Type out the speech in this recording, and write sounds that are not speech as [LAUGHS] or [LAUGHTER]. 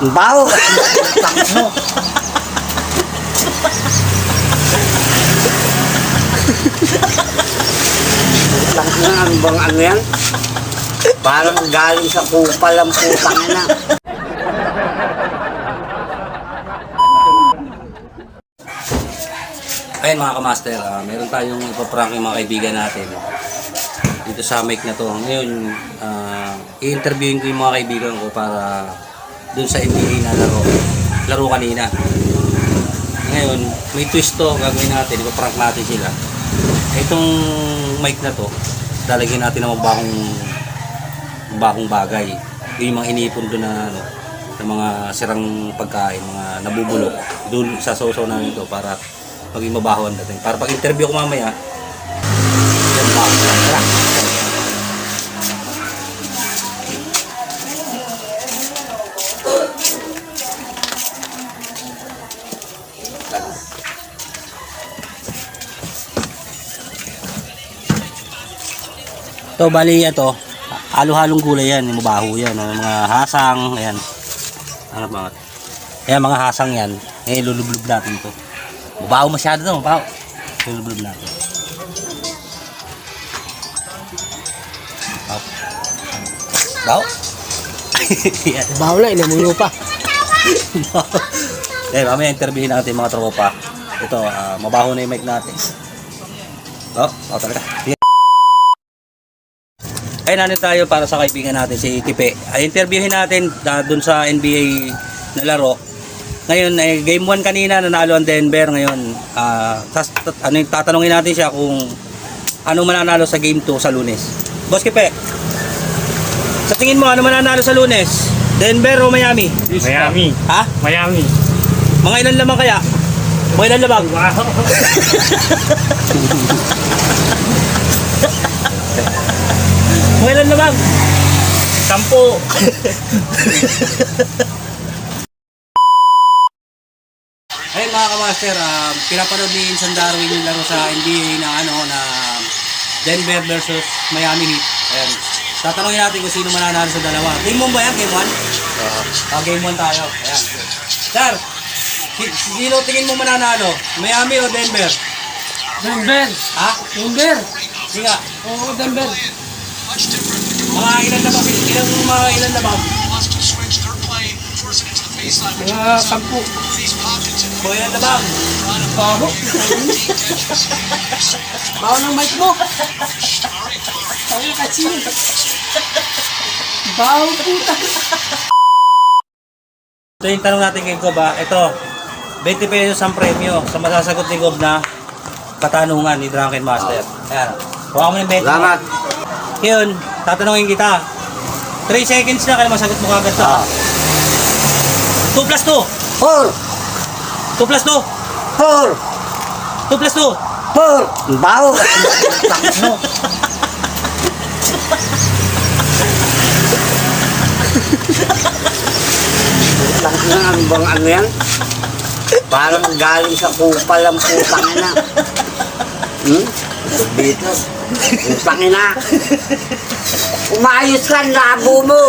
Takot mo. Lang na ang bang ano yan? Parang galing sa kupal ang putang na. Ayun mga kamaster, ah, meron tayong ipaprank yung mga kaibigan natin dito sa mic na to. Ngayon, ah, i-interviewin ko yung mga kaibigan ko para dun sa NBA na laro, laro kanina. Ngayon, may twist to gagawin natin, ipaprank natin sila. Itong mic na to, lalagyan natin ng bagong bagong bagay. Yung mga inipon doon na ano, ng mga sirang pagkain, mga nabubulok. Doon sa sausaw namin to para maging mabaho ang dating. Para pag interview ko mamaya, yan ba? Tara. Ito, bali ito, halo-halong gulay yan, yung mabaho yan, ano, mga hasang, ayan. Ano ba? Ayan, mga hasang yan. Ngayon, lulublob natin to. Mabaho masyado to, mabaho. Lulublob natin. Mabaho? Yan. Baho na, inamulo pa. [LAUGHS] Eh, mamaya interviewin natin mga tropa. Ito, ah, mabaho na yung mic natin. Oh, oh talaga. Ay, nanin tayo para sa kaibigan natin, si Kipe. Ay, interviewin natin uh, dun sa NBA na laro. Ngayon, eh, game 1 kanina, nanalo ang Denver. Ngayon, ah, tas, tat- ano, yung tatanungin natin siya kung ano mananalo sa game 2 sa lunes. Boss Kipe, sa tingin mo, ano mananalo sa lunes? Denver o Miami? Miami. Ha? Miami. Mga ilan lamang kaya? Mga ilan lamang? Wow. [LAUGHS] Mga ilan lamang? Sampo. [LAUGHS] Ayun mga kamaster, uh, pinapanood ni Insan Darwin yung laro sa NBA na ano na Denver versus Miami Heat. Ayan. Tatanungin natin kung sino mananalo sa dalawa. Game 1 ba yan? Game 1? Ah, game 1 tayo. Ayan. Sir, si- sino tingin mo mananalo? Miami o Denver? Denver! Ha? Denver! Sige nga. Oo, Denver! Mga ilan na ba? Ilang mga ilan na ba? Mga kampo. Mga ilan na ba? Baho. Baho ng mic mo. Baho ng katsin. Baho puta. Ito yung tanong natin kay Gob ha. Ito, 20 pesos ang premyo sa masasagot ni Gob na katanungan ni Drunken Master. Ayan. Huwag mo yung 20. Salamat. Ngayon, tatanungin kita. 3 seconds na kaya masagot mo kagad to. Ah. 2 plus 2. Four! 2 plus 2. Four! 2 plus 2. Four! Ang baho. Lang [LAUGHS] na ang bang ano yan? Parang galing sa kupal ang putang na. Hmm? Dito. Putang na. Umayos ka, labo mo.